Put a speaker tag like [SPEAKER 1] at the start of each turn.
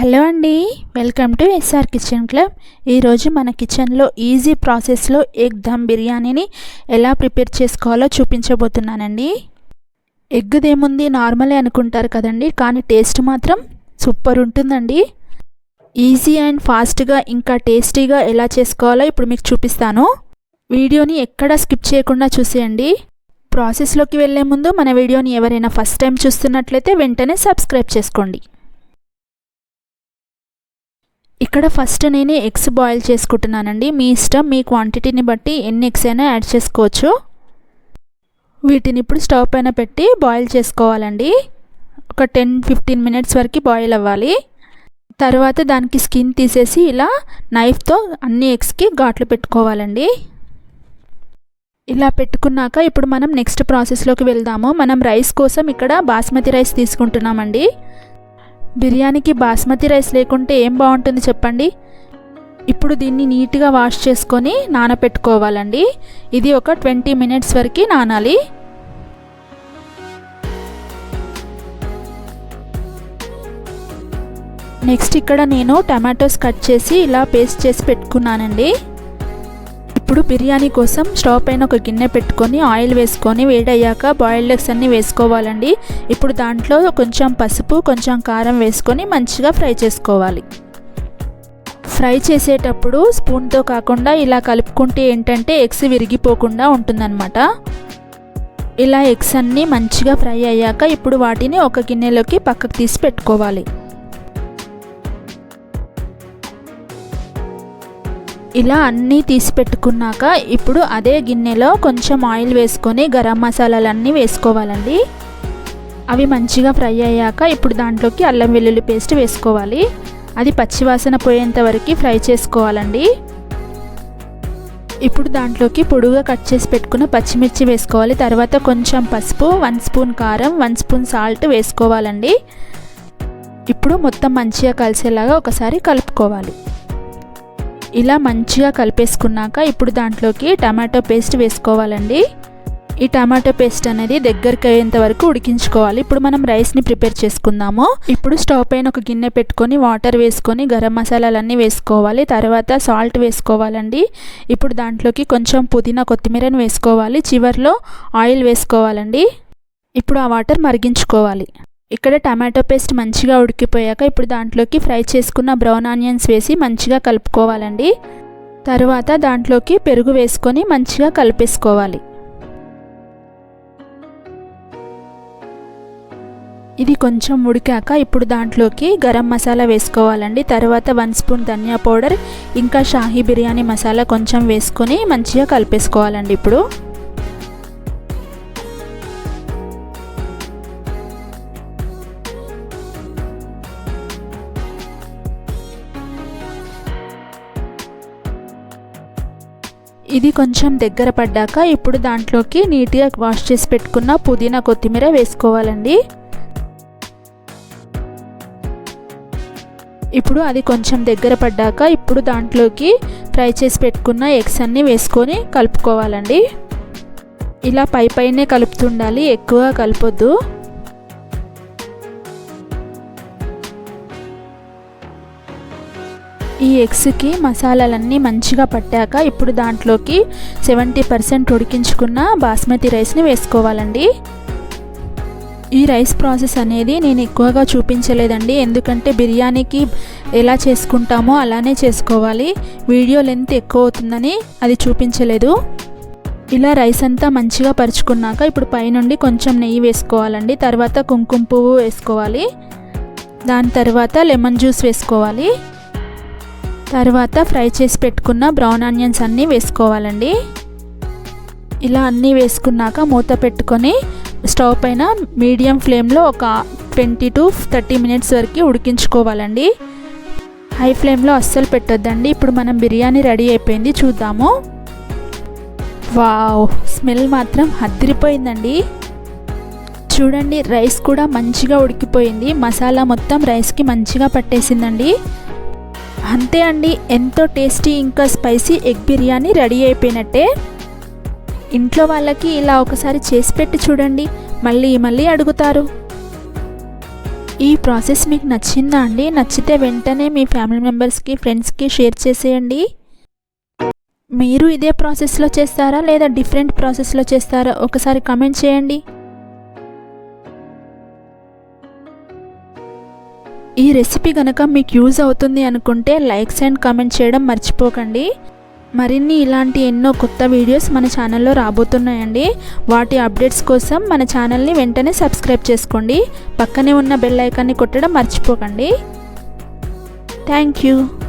[SPEAKER 1] Hello అండి welcome to SR kitchen club. ఈరోజు మన కిచెన్లో ఈజీ ప్రాసెస్లో ఎగ్ దమ్ బిర్యానీని ఎలా ప్రిపేర్ చేసుకోవాలో చూపించబోతున్నానండి. ఎగ్దేముంది నార్మలే అనుకుంటారు కదండి కానీ టేస్ట్ మాత్రం సూపర్ ఉంటుందండి. ఈజీ అండ్ ఫాస్ట్గా ఇంకా టేస్టీగా ఎలా చేసుకోవాలో ఇప్పుడు మీకు చూపిస్తాను. వీడియోని ఎక్కడ స్కిప్ చేయకుండా చూసేయండి. ప్రాసెస్లోకి వెళ్ళే ముందు మన వీడియోని ఎవరైనా ఫస్ట్ టైం చూస్తున్నట్లయితే వెంటనే సబ్స్క్రైబ్ చేసుకోండి. ఇక్కడ ఫస్ట్ నేను ఎగ్స్ బాయిల్ చేసుకుంటున్నానండి. మీ ఇష్టం మీ క్వాంటిటీని బట్టి ఎన్ని ఎగ్స్ అయినా యాడ్ చేసుకోవచ్చు. వీటిని ఇప్పుడు స్టవ్ పైన పెట్టి బాయిల్ చేసుకోవాలండి. ఒక టెన్ ఫిఫ్టీన్ మినిట్స్ వరకు బాయిల్ అవ్వాలి. తర్వాత దానికి స్కిన్ తీసేసి ఇలా నైఫ్తో అన్ని ఎగ్స్కి ఘాట్లు పెట్టుకోవాలండి. ఇలా పెట్టుకున్నాక ఇప్పుడు మనం నెక్స్ట్ ప్రాసెస్లోకి వెళ్దాము. మనం రైస్ కోసం ఇక్కడ బాస్మతి రైస్ తీసుకుంటున్నామండి. బిర్యానీకి బాస్మతి రైస్ లేకుంటే ఏం బాగుంటుంది చెప్పండి? ఇప్పుడు దీన్ని నీట్గా వాష్ చేసుకొని నానపెట్టుకోవాలండి. ఇది ఒక ట్వంటీ మినిట్స్ వరకు నానాలి. నెక్స్ట్ ఇక్కడ నేను టమాటోస్ కట్ చేసి ఇలా పేస్ట్ చేసి పెట్టుకున్నానండి. ఇప్పుడు బిర్యానీ కోసం స్టవ్ పైన ఒక గిన్నె పెట్టుకొని ఆయిల్ వేసుకొని వేడయ్యాక బాయిల్డ్ ఎగ్స్ అన్నీ వేసుకోవాలండి. ఇప్పుడు దాంట్లో కొంచెం పసుపు కొంచెం కారం వేసుకొని మంచిగా ఫ్రై చేసుకోవాలి. ఫ్రై చేసేటప్పుడు స్పూన్తో కాకుండా ఇలా కలుపుకుంటే ఏంటంటే ఎగ్స్ విరిగిపోకుండా ఉంటుందన్నమాట. ఇలా ఎగ్స్ అన్నీ మంచిగా ఫ్రై అయ్యాక ఇప్పుడు వాటిని ఒక గిన్నెలోకి పక్కకు తీసి పెట్టుకోవాలి. ఇలా అన్నీ తీసి పెట్టుకున్నాక ఇప్పుడు అదే గిన్నెలో కొంచెం ఆయిల్ వేసుకొని గరం మసాలాలన్నీ వేసుకోవాలండి. అవి మంచిగా ఫ్రై అయ్యాక ఇప్పుడు దాంట్లోకి అల్లం వెల్లుల్లి పేస్ట్ వేసుకోవాలి. అది పచ్చివాసన పోయేంత వరకు ఫ్రై చేసుకోవాలండి. ఇప్పుడు దాంట్లోకి పొడుగా కట్ చేసి పెట్టుకున్న పచ్చిమిర్చి వేసుకోవాలి. తర్వాత కొంచెం పసుపు వన్ స్పూన్ కారం వన్ స్పూన్ సాల్ట్ వేసుకోవాలండి. ఇప్పుడు మొత్తం మంచిగా కలిసేలాగా ఒకసారి కలుపుకోవాలి. ఇలా మంచిగా కలిపేసుకున్నాక ఇప్పుడు దాంట్లోకి టమాటో పేస్ట్ వేసుకోవాలండి. ఈ టమాటో పేస్ట్ అనేది దగ్గరికి అయ్యేంత వరకు ఉడికించుకోవాలి. ఇప్పుడు మనం రైస్ని ప్రిపేర్ చేసుకుందాము. ఇప్పుడు స్టవ్ పైన ఒక గిన్నె పెట్టుకొని వాటర్ వేసుకొని గరం మసాలాలన్నీ వేసుకోవాలి. తర్వాత సాల్ట్ వేసుకోవాలండి. ఇప్పుడు దాంట్లోకి కొంచెం పుదీనా కొత్తిమీరని వేసుకోవాలి. చివరిలో ఆయిల్ వేసుకోవాలండి. ఇప్పుడు ఆ వాటర్ మరిగించుకోవాలి. ఇక్కడ టమాటో పేస్ట్ మంచిగా ఉడికిపోయాక ఇప్పుడు దాంట్లోకి ఫ్రై చేసుకున్న బ్రౌన్ ఆనియన్స్ వేసి మంచిగా కలుపుకోవాలండి. తర్వాత దాంట్లోకి పెరుగు వేసుకొని మంచిగా కలిపేసుకోవాలి. ఇది కొంచెం ఉడికాక ఇప్పుడు దాంట్లోకి గరం మసాలా వేసుకోవాలండి. తర్వాత వన్ స్పూన్ ధనియా పౌడర్ ఇంకా షాహీ బిర్యానీ మసాలా కొంచెం వేసుకొని మంచిగా కలిపేసుకోవాలండి ఇప్పుడు. ఇది కొంచెం దగ్గర పడ్డాక ఇప్పుడు దాంట్లోకి నీట్గా వాష్ చేసి పెట్టుకున్న పుదీనా కొత్తిమీర వేసుకోవాలండి. ఇప్పుడు అది కొంచెం దగ్గర పడ్డాక ఇప్పుడు దాంట్లోకి ఫ్రై చేసి పెట్టుకున్న ఎగ్స్ అన్నీ వేసుకొని కలుపుకోవాలండి. ఇలా పై పైనే కలుపుతుండాలి ఎక్కువ కలపొద్దు. ఈ ఎగ్స్కి మసాలాలన్నీ మంచిగా పట్టాక ఇప్పుడు దాంట్లోకి సెవెంటీ పర్సెంట్ ఉడికించుకున్న బాస్మతి రైస్ని వేసుకోవాలండి. ఈ రైస్ ప్రాసెస్ అనేది నేను ఎక్కువగా చూపించలేదండి. ఎందుకంటే బిర్యానీకి ఎలా చేసుకుంటామో అలానే చేసుకోవాలి. వీడియో లెంత్ ఎక్కువ అవుతుందని అది చూపించలేదు. ఇలా రైస్ అంతా మంచిగా పరుచుకున్నాక ఇప్పుడు పైనుండి కొంచెం నెయ్యి వేసుకోవాలండి. తర్వాత కుంకుమ పువ్వు వేసుకోవాలి. దాని తర్వాత లెమన్ జ్యూస్ వేసుకోవాలి. తర్వాత ఫ్రై చేసి పెట్టుకున్న బ్రౌన్ ఆనియన్స్ అన్నీ వేసుకోవాలండి. ఇలా అన్నీ వేసుకున్నాక మూత పెట్టుకొని స్టవ్ పైన మీడియం ఫ్లేమ్లో ఒక ట్వంటీ టు థర్టీ మినిట్స్ వరకు ఉడికించుకోవాలండి. హై ఫ్లేమ్లో అస్సలు పెట్టొద్దండి. ఇప్పుడు మనం బిర్యానీ రెడీ అయిపోయింది చూద్దాము. వావ్ స్మెల్ మాత్రం అదిరిపోయిందండి. చూడండి రైస్ కూడా మంచిగా ఉడికిపోయింది. మసాలా మొత్తం రైస్కి మంచిగా పట్టేసిందండి. అంతే అండి ఎంతో టేస్టీ ఇంకా స్పైసీ ఎగ్ బిర్యానీ రెడీ అయిపోయినట్టే. ఇంట్లో వాళ్ళకి ఇలా ఒకసారి చేసి పెట్టి చూడండి మళ్ళీ మళ్ళీ అడుగుతారు. ఈ ప్రాసెస్ మీకు నచ్చిందా అండి? నచ్చితే వెంటనే మీ ఫ్యామిలీ మెంబర్స్కి ఫ్రెండ్స్కి షేర్ చేసేయండి. మీరు ఇదే ప్రాసెస్లో చేస్తారా లేదా డిఫరెంట్ ప్రాసెస్లో చేస్తారా? ఒకసారి కమెంట్ చేయండి. ఈ రెసిపీ కనుక మీకు యూజ్ అవుతుంది అనుకుంటే లైక్స్ అండ్ కామెంట్ చేయడం మర్చిపోకండి. మరిన్ని ఇలాంటి ఎన్నో కొత్త వీడియోస్ మన ఛానల్లో రాబోతున్నాయండి. వాటి అప్డేట్స్ కోసం మన ఛానల్ని వెంటనే సబ్స్క్రైబ్ చేసుకోండి. పక్కనే ఉన్న బెల్ ఐకాన్ని కొట్టడం మర్చిపోకండి. Thank you